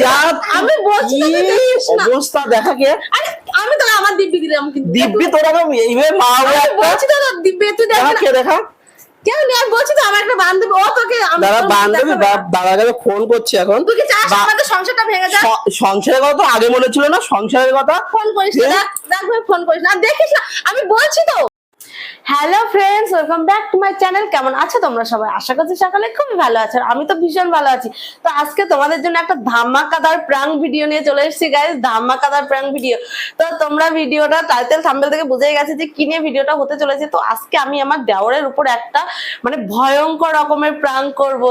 বেজাত আমি বলছি। অবস্থা দেখা কে আমি তো আমার দিব্যি দিলাম কিন্তু। দিব্যি তোরা কেমন এইভাবে মা বলছি তো দিব্যি তুই দেখ নেই বলছি তো আমার একটা বান্ধবী ও তোকে আমি দাদা বান্ধবী ফোন করছে এখন। তুই কি চাস বা- আমাদের সংসারটা ভেঙে যাক? সংসারের কথা তো আগে মনে ছিল না সংসারের কথা। ফোন করিস না? দেখ। ফোন করিস না। দেখিস না আমি বলছি তো। Hello friends welcome back to my channel কেমন আছো তোমরা সবাই? আশা করছি সকালে খুবই ভালো আছো আমি তো ভীষণ ভালো আছি। তো আজকে তোমাদের জন্য একটা ধামাকাদার প্রাং ভিডিও নিয়ে চলে এসেছি গাইস ধামাকাদার প্রাং ভিডিও তো তোমরা ভিডিওটা টাইটেল থাম্বেল থেকে বুঝেই গেছে যে কি নিয়ে ভিডিওটা হতে চলেছে। তো আজকে আমি আমার দেওরের উপর একটা মানে ভয়ঙ্কর রকমের প্রাং করব।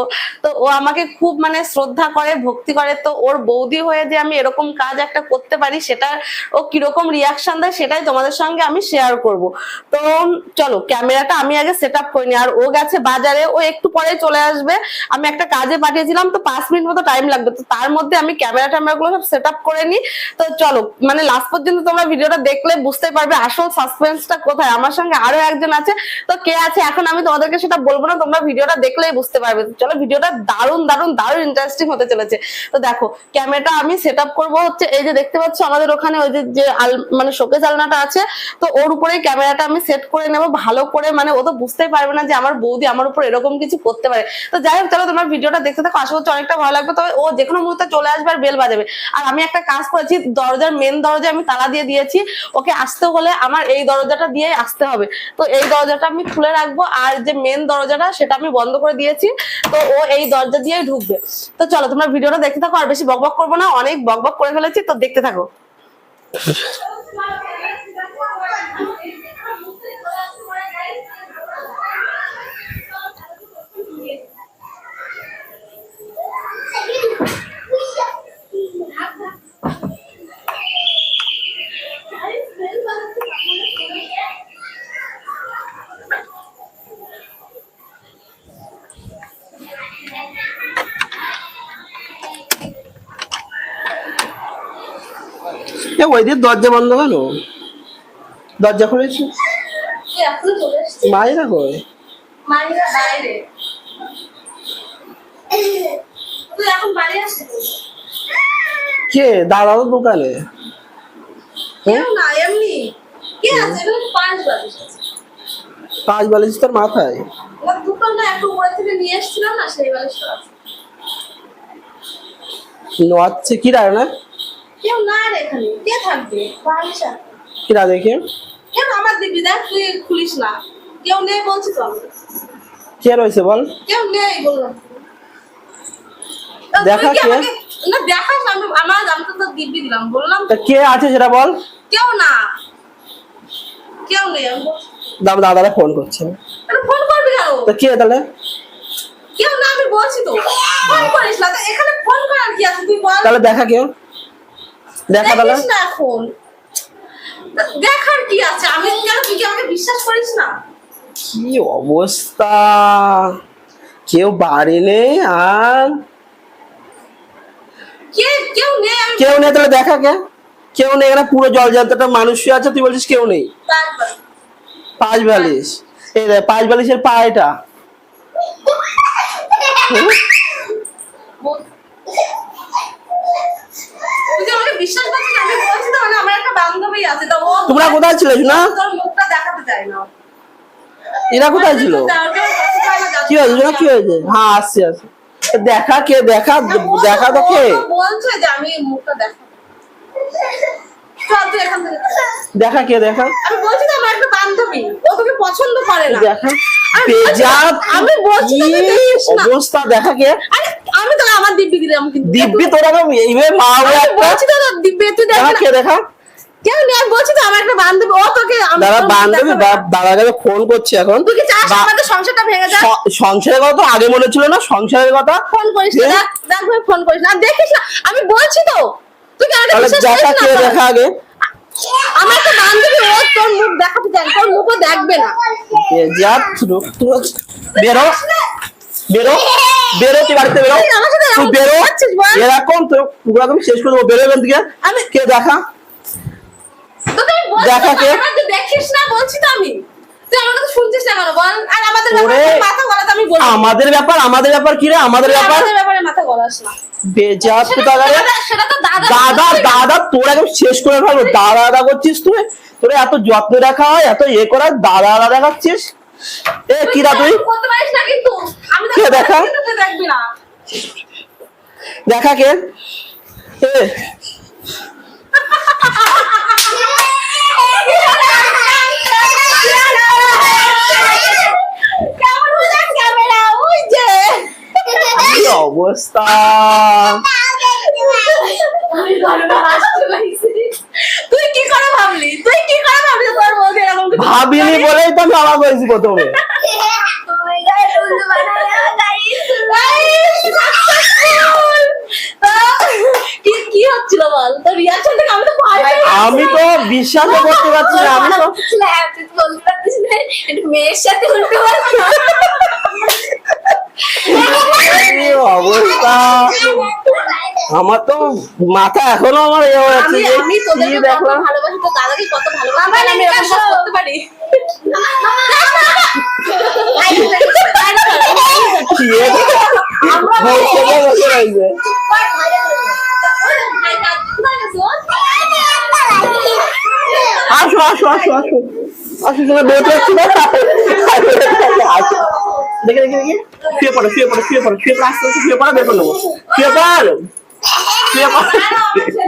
তো ও আমাকে খুব মানে শ্রদ্ধা করে, ভক্তি করে। তো ওর বৌদি হয়ে যে আমি এরকম কাজ একটা করতে পারি, সেটা ও কীরকম রিয়াকশন দেয়, সেটাই তোমাদের সঙ্গে আমি শেয়ার করব। তো চলো, ক্যামেরাটা আমি আগে সেট আপ করিনি আর ও গেছে বাজারে, ও একটু পরে চলে আসবে। আমি একটা কাজে পাঠিয়েছিলাম, তো পাঁচ মিনিট মতো টাইম লাগবে। তো তার মধ্যে আমি ক্যামেরা ট্যামেরা গুলো সব সেট আপ করে নিই। তো চলো মানে লাস্ট পর্যন্ত তোমরা ভিডিওটা দেখলে বুঝতে পারবে আসল সাসপেন্সটা কোথায়। আমার সঙ্গে আরও একজন আছে। তো কে আছে? এখন আমি তোমাদেরকে সেটা বলব না, তোমরা ভিডিওটা দেখলেই বুঝতে পারবে। চলো, ভিডিওটা দারুণ দারুণ দারুণ ইন্টারেস্টিং হতে চলেছে। তো দেখো, ক্যামেরাটা আমি সেট আপ করব হচ্ছে, এই যে দেখতে পাচ্ছ আমাদের ওখানে ওই যে মানে শোকেস আলনাটা আছে, তো ওর উপরেই ক্যামেরাটা আমি সেট করে নেব ভালো করে মানে ও তো বুঝতেই পারবে না যে আমার বৌদি আমার উপর এরকম কিছু করতে পারে। তো যাই হোক চলো তোমার ভিডিওটা দেখতে থাকো, আশা করছি অনেকটা ভালো লাগবে। তবে ও যে কোনো মুহূর্তে চলে আসবে আর বেল বাজাবে। আর আমি একটা কাজ করেছি, দরজার মেন দরজা আমি তালা দিয়ে দিয়েছি। ওকে আসতে হলে আমার এই দরজাটা দিয়ে আসতে হবে। তো এই দরজাটা আমি খুলে রাখব আর যে মেন দরজাটা সেটা আমি বন্ধ করে দিয়েছি। তো ও এই দরজা দিয়েই ঢুকবে। তো চলো, তোমরা ভিডিওটা দেখতে থাকো, আর বেশি বকবক করব না, অনেক বকবক করে ফেলেছি, তো দেখতে থাকো। ওই দিয়ে দরজা বন্ধ কেন? দরজা খুলেছি? কই? বাইরে। কে? দাদাও দোকানে? পাঁচ বালিশ তোর মাথায়? নোয়াচ্ছে কি রায় না কেউ না রে এখানে কে থাকবে? দেখে? কেন আমার দিবি দেখ তুই খুলিস না। কেউ নেই বলছি তো। কে রয়েছে বল? কেউ নেই বললাম দেখা কে? না আমি আমার আমি তো দিলাম বললাম তা। কে আছে সেটা বল। কেউ না। কেউ নেই আমি। দাম দাদারা ফোন করছে। ফোন করবি কেন? তা কে তাহলে? কেউ না আমি বলছি তো। ফোন করিস না। এখানে ফোন করার কি আছে? তুই বল। তাহলে দেখা কেউ? দেখা না এখন। দেখার কি আছে? আমি কেন তুই কি আমাকে বিশ্বাস করিস না? কি অবস্থা? কেউ বাড়ি নেই আর? কেউ নেই? কেউ নেই তাহলে দেখা কে? কেউ নেই এখানে পুরো জল জলটা মানুষ আছে তুই বলছিস কেউ নেই? পাঁচ বালিশ। এই পাঁচ বালিশের পা এটা হুম? বল। তুই যে আমাকে বিশ্বাস করছিস না, আমি বলছি তো মানে আমার একটা বান্ধবী আছে তো ও তোমরা কোথায় ছিলে না। এরা কোথায় ছিল? কি হয়েছে কি হয়েছে? হ্যাঁ আসছে আসছে। দেখা কে দেখা দেখা তো কে। দেখা কে দেখা? আমি বলছি তো আমার একটা বান্ধবী ও তোকে পছন্দ করে না। দেখা আমি বলছি-। অবস্থা দেখা কে? আরে আমি তো আমার দিব্যি দিলাম কিন্তু। দিব্যি তোরা এইভাবে মা বলছি তো দিব্যি তুই দেখা কে দেখা? আমি বলছি তো আমার একটা বান্ধবী ও তোকে দাদা বান্ধবী দেখাবো না। বা- দাদার কাছে ফোন করছে এখন। তুই কি চাস আমাদের সংসারটা ভেঙে যাক? সংসারের কথা তো আগে মনে ছিল না সংসারের কথা। ফোন করিস না? দেখ দেখ ভাই ফোন করিস না। দেখিস না আমি বলছি তো তুই কি বিশ্বাস দেখা করিস কে দেখা আগে? আমার একটা বান্ধবী ও তোর মুখ দেখাতে চায় তোর মুখও দেখবে না। বেজাত লোক তো। বেরো। বেরো বেরো তুই বাড়িতে বেরো। তুই আমার সাথে তুই বেরো। এরকম তো পুরো শেষ করে দেবো। বেরো এখান থেকে। আমি- কে দেখা? দেখা তো, কে? দেখিস না বলছি তো আমি। তুই আমার কথা শুনছিস না কেন? বল। আর আমাদের ব্যাপারে আমাদের ব্যাপার আমাদের ব্যাপার কি রে? আমাদের ব্যাপার? দাদা- দাদা তোর একদম শেষ করে ফেলব। দাদা দাদা করছিস তুই? তোর এত যত্ন রাখা হয় এত ইয়ে করা দাদা দাদা দেখাচ্ছিস? এ কি দা তুই? কে দেখা? দেখা কে? এ কেমন হলো ক্যামেরা ওই যে কি অবস্থা। তুই কি করে ভাবলি? তুই কি করে ভাবলি তোর বউকে এরকম ভাবিনি বলেই তো আমি আমার বলেছি প্রথমে। কি হচ্ছিল বল? তোর রিয়াকশন থেকে আমি তো ভয় আমি তো বিশ্বাসও করতে পারছি না আমি তো মেয়ের সাথে উল্টো কি অবস্থা আমার তো মাথা এখনও আমার এ হয়ে যাচ্ছে আমি যে আমি তোদেরকে কত ভালোবাসি তো দাদাকে কত ভালোবাসি তাহলে আমি এরকম করতে পারি। কি এ বসে বসে রয়েছে আসো আসো। আসো আসো আসো শোনা বেরোতে পারছি না আসো। দেখে দেখে দেখে। শুয়ে পড়ো শুয়ে পড়ো শুয়ে পড়ো শুয়ে পড়ো আস্তে আস্তে শুয়ে পড়ো বের করে নেব। শুয়ে পড়ো। 别忙，我们。